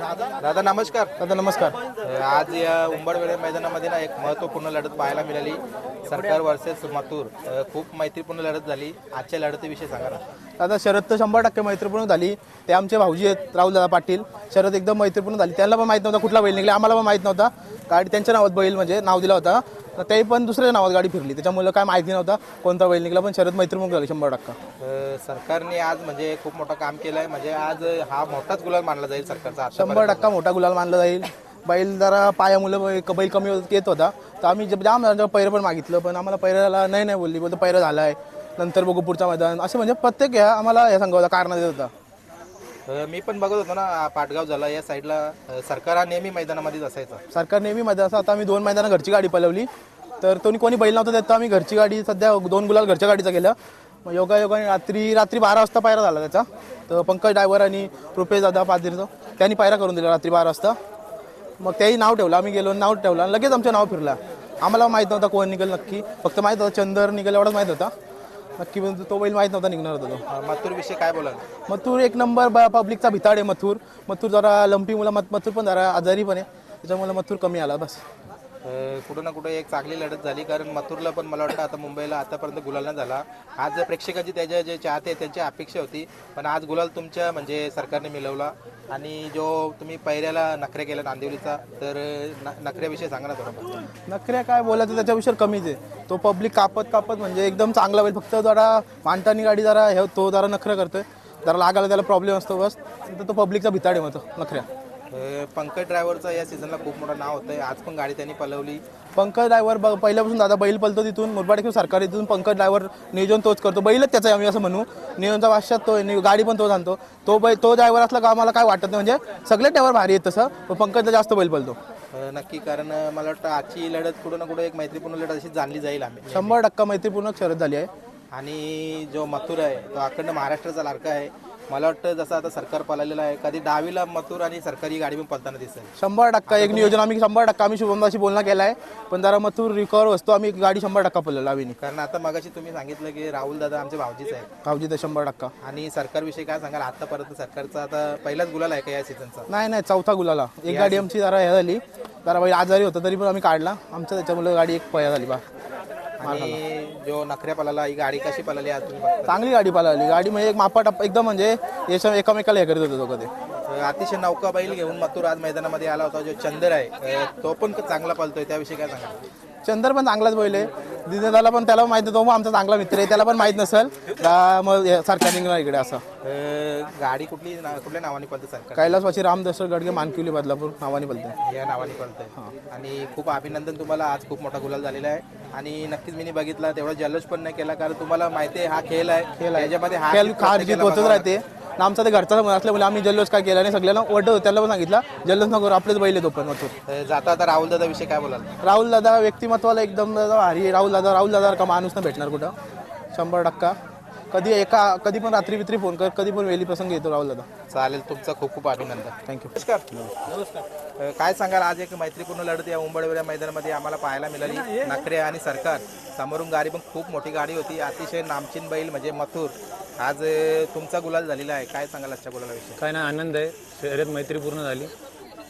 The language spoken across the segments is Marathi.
दादा नमस्कार. दादा नमस्कार. आज या उंबडवेळे मैदानामध्ये ना एक महत्त्वपूर्ण लढत पाहायला मिळाली. सरकार वर्सेस मथुर. अ, खूप मैत्रीपूर्ण लढत झाली. आजच्या लढतीविषयी सांगा ना. दादा शरद तर शंभर टक्के मैत्रीपूर्ण झाली. ते आमचे भाऊजी आहेत राहुल दादा पाटील. शरद एकदम मैत्रीपूर्ण झाली. त्यांना पण माहीत नव्हता कुठला बैल निघला. आम्हाला पण माहीत नव्हता. गाडी त्यांच्या नावात बैल म्हणजे नाव दिला होता. तर ते पण दुसऱ्या नावात गाडी फिरली. त्याच्यामुळे काय माहिती नव्हता कोणता बैल निघला पण शरद मैत्रीपूर्ण झाली शंभर टक्का. अ, सरकारने आज म्हणजे खूप मोठं काम केलं आहे म्हणजे आज हा मोठाच गुलाल मानला जाईल सरकारचा शंभर टक्का मोठा गुलाल मानला जाईल. बैल जरा पायामुळे बैल- कमी होत- येत होता. तर आम्ही जब- जाम जणांचं पैरं पण मागितलं पण आम्हाला पैराला नाही नाही बोलली. बोलतो पैरं झाला आहे नंतर बघू पुढचा मैदान. असं म्हणजे प्रत्येक ह्या आम्हाला हे सांगा होता कारण देत होता. अ, मी पण बघत होतो ना पाटगाव झाला. या साईडला अ, सरकार हा नेहमी मैदानामध्येच असायचा. सरकार नेहमी मैदान असं आता आम्ही दोन मैदानं घरची गाडी पळवली तर कोणी कोणी बैल नव्हतं त्यात आम्ही घरची गाडी सध्या दोन गुलाल घरच्या गाडीचा केलं मग योगा योगाने रात्री रात्री बारा वाजता पायरा झाला त्याचा. तर पंकज ड्रायव्हर आणि रुपेश दादा पादरीचं त्यांनी पायरा करून दिला रात्री बारा वाजता. मग त्याही नाव ठेवलं आम्ही गेलो नाव ठेवलं आणि लगेच आमचं नाव फिरलं. आम्हाला माहीत नव्हता कोण निघेल नक्की फक्त माहीत होता चंदर निघेल एवढंच माहीत होता. नक्की पण तो बैल माहीत नव्हता निघणार होता तो. मथुर विषयी काय बोलाल? मथुर एक नंबर ब- पब्लिकचा भिताड आहे मथुर. मथुर जरा लंपी मुलं मथुर पण जरा आजारी पण आहे. त्याच्यामुळे मथुर कमी आला बस. कुठं ना कुठं एक चांगली लढत झाली. कारण मथुरला पण मला वाटतं आता मुंबईला आतापर्यंत गुलाल नाही झाला. आज प्रेक्षकांची त्याच्या जे चाहते त्यांची अपेक्षा होती. पण आज गुलाल तुमच्या म्हणजे सरकारने मिळवला. आणि जो तुम्ही पहिल्याला नखऱ्या केला नांदिवलीचा तर नखऱ्याविषयी सांगा ना थोडं नखऱ्या काय बोलायचं त्याच्याविषयी कमीच आहे. तो पब्लिक कापत कापत म्हणजे एकदम चांगला होईल. फक्त जरा मांडतानी गाडी जरा हे तो जरा नखरं करतोय. जरा लागायला त्याला प्रॉब्लेम असतो बस. तर तो पब्लिकचा भिताडे होतो नखऱ्या. पंकज ड्रायव्हरचा या सीझनला खूप मोठं नाव होतं आज पण गाडी त्यांनी पलवली. पंकज ड्रायव्हर पहिल्यापासून दादा बैल पलतो तिथून. मुरबाडे सरकारी तिथून पंकज ड्रायव्हर नियोजन तोच करतो. बैलच त्याचा आहे आम्ही असं म्हणू. नियोजनचा वाशात तो आहे, नि- गाडी पण तोच आणतो. तो बैल तो ड्रायव्हर असला का आम्हाला काय वाटत नाही. म्हणजे सगळे ड्रायव्हर भारी आहेत तसं. पण पंकजला जास्त बैल पलतो. अ, नक्की कारण अ, मला वाटतं आजची लढत कुठं ना कुठं एक मैत्रीपूर्ण लढत अशी जाणली जाईल आम्ही. शंभर टक्का मैत्रीपूर्ण शरद झाली आहे. आणि जो मथुर आहे तो अखंड महाराष्ट्राचा लाडका आहे. मला वाटतं जसं आता सरकार पळालेलं आहे कधी दहावीला मथुर आणि सरकारी गाडी पण पळताना दिसेल. शंभर टक्का एक नियोजन आम्ही शंभर टक्का आम्ही शुभमदाशी बोलणं केला आहे. पण जरा मथुर रिकवर वस्तू आम्ही गाडी शंभर टक्का पडलेला आम्ही कारण आता मगाशी तुम्ही सांगितलं की राहुल दादा आमचे भावजीच आहेत. गावजी तर शंभर टक्का. आणि सरकारविषयी काय सांगाल? आतापर्यंत सरकारचा आता पहिलाच गुलाल आहे का या सीझनचा नाही नाही चौथा गुलाला. एक गाडी आमची जरा हे झाली. जरा बैल आजारी होता तरी पण आम्ही काढला. आमच्या त्याच्यामुळे गाडी एक पया झाली बा. आणि जो नखऱ्या पळाला ही गाडी कशी पळाली आज तुम्ही बघता? चांगली गाडी पळाली गाडी म्हणजे एक मापा टप्पा एकदम म्हणजे याच्या एकमेकाला हे करत होतो कधी. अ, अतिशय नौका बैल घेऊन मथुर आज मैदानामध्ये आला होता जो चंदर आहे. अ, तो पण चांगला पळतोय त्याविषयी काय सांगाल? चंदर पण चांगलाच बैल आहे. दिनेदाला पण त्याला माहिती तो आमचा चांगला मित्र आहे त्याला पण माहीत नसेल. का मग सारख्या निघणार इकडे असं. गाडी कुठली ना- कुठल्या नावाने पळते सरकार? राम दशरथ गडगे मानकिवली बदलापूर नावाने बोलते या नावाने कळतंय आणि खूप अभिनंदन तुम्हाला. आज खूप मोठा गुलाल झालेला आहे. आणि नक्कीच मी बघितला तेवढा जल्लोष पण नाही केला कारण तुम्हाला माहिती आहे हा खेळ आहे. त्याच्यामध्ये हा खेळ खार जीत होतच राहते. आणि आमचा ते घरचा समज असल्यामुळे आम्ही जल्लोष काय केला नाही. सगळ्यांना ओढ त्याला पण सांगितलं जल्लोष नको आपलेच बैल येतो पण मथुर जाता आता राहुल दादा विषयी काय बोलाल? राहुल दादा व्यक्तिमत्वाला एकदम भारी राहुल दादा राहुल दादा का माणूस नाही भेटणार कुठं. शंभर टक्का. कधी एका कधी पण रात्री वित्री फोन कर कधी पण वेली प्रसंग येतो राहुल दादा. चालेल तुमचं खूप खूप अभिनंदन. थँक्यू नमस्कार. नमस्कार काय सांगाल? आज एक मैत्रीपूर्ण लढत या उंबडवेऱ्या मैदानामध्ये आम्हाला पाहायला मिळाली. नखरे आणि सरकार. समोरून गाडी पण खूप मोठी गाडी होती. अतिशय नामचीन बैल म्हणजे मथुर. आज अ, तुमचा गुलाल झालेला आहे. काय सांगाल आजच्या गुलालाविषयी? काय ना आनंद आहे. शर्यत मैत्रीपूर्ण झाली.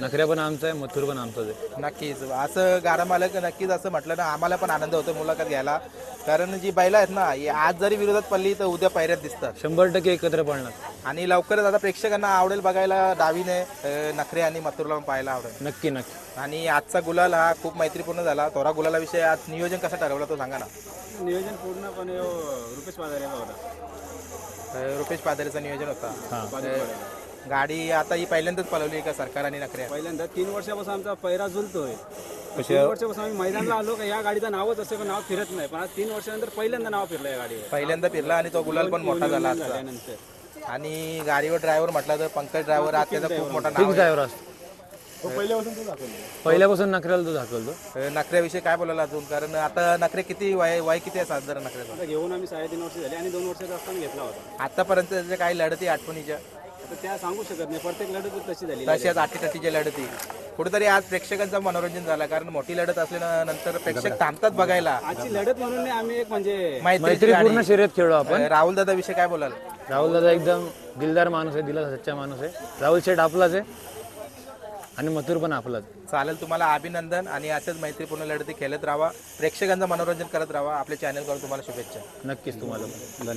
नखऱ्या पण आमचा आहे मथुर पण आमचाच आहे. नक्कीच. असं गाडा मालक नक्कीच असं म्हटलं ना आम्हाला पण आनंद होतो मुलाखत घ्यायला. कारण जी बैल आहेत ना ही आज जरी विरोधात पडली तर उद्या पायऱ्यात दिसतात. शंभर टक्के एकत्र पडणार. आणि लवकरच आता प्रेक्षकांना आवडेल बघायला डावीने अ, नखरे आणि मथुरला पण पाहायला आवडेल. नक्की नक्की. आणि आजचा गुलाल हा खूप मैत्रीपूर्ण झाला. थोरा गुलालाविषयी आज नियोजन कसं ठरवलं तो सांगा ना. नियोजन पूर्णपणे रुपेश बाजारेचा होता. अ, रुपेश पादरेचं नियोजन होता. हां. अ, गाडी आता ही पहिल्यांदाच पळवली का सरकार आणि नखरे पहिल्यांदा तीन वर्षापासून आमचा पैरा जुलतोय तीन वर्षापासून आम्ही मैदानाला आलो का या गाडीचं नावच असते पण नाव फिरत नाही. पण आज तीन वर्षानंतर पहिल्यांदा नाव फिरलं या गाडीवर. पहिल्यांदा फिरला आणि तो गुलाल पण मोठा झाला आजचा. आणि गाडीवर ड्रायव्हर म्हटलं तर पंकज ड्रायव्हर आज त्याचा खूप मोठा नाव आहे. ड्रायव्हर असतो. पहिल्यापासून नखऱ्याला तो दाखवतो अ, नखऱ्याविषयी काय बोलायला अजून? कारण आता नखरे किती वय वय किती आहे साधारण नखऱ्याचं आता घेऊन आम्ही साडेतीन वर्ष झाली आणि दोन वर्षाचा असताना घेतला होता. आतापर्यंत त्याच्या काही लढती आठवणीच्या? आता त्या सांगू शकत नाही. प्रत्येक लढत तशी झाली तशाच अटीतटीच्या लढती कुठेतरी आज प्रेक्षकांचं मनोरंजन झालं कारण मोठी लढत असल्यानंतर प्रेक्षक थांबतात बघायला. आजची लढत म्हणून नाही आम्ही एक म्हणजे मैत्रीपूर्ण शर्यत खेळलो आपण. राहुल दादा विषयी काय बोलाल? राहुल दादा एकदम दिलदार माणूस आहे दिला सच्चा माणूस आहे. राहुल शेठ आपलाच आहे आणि मथुर पण आपलाच चालेल तुम्हाला अभिनंदन आणि असेच मैत्रीपूर्ण लढती खेळत राहा. प्रेक्षकांचं मनोरंजन करत राहा. आपल्या चॅनलकडून तुम्हाला शुभेच्छा. नक्कीच तुम्हाला पण. धन्यवाद.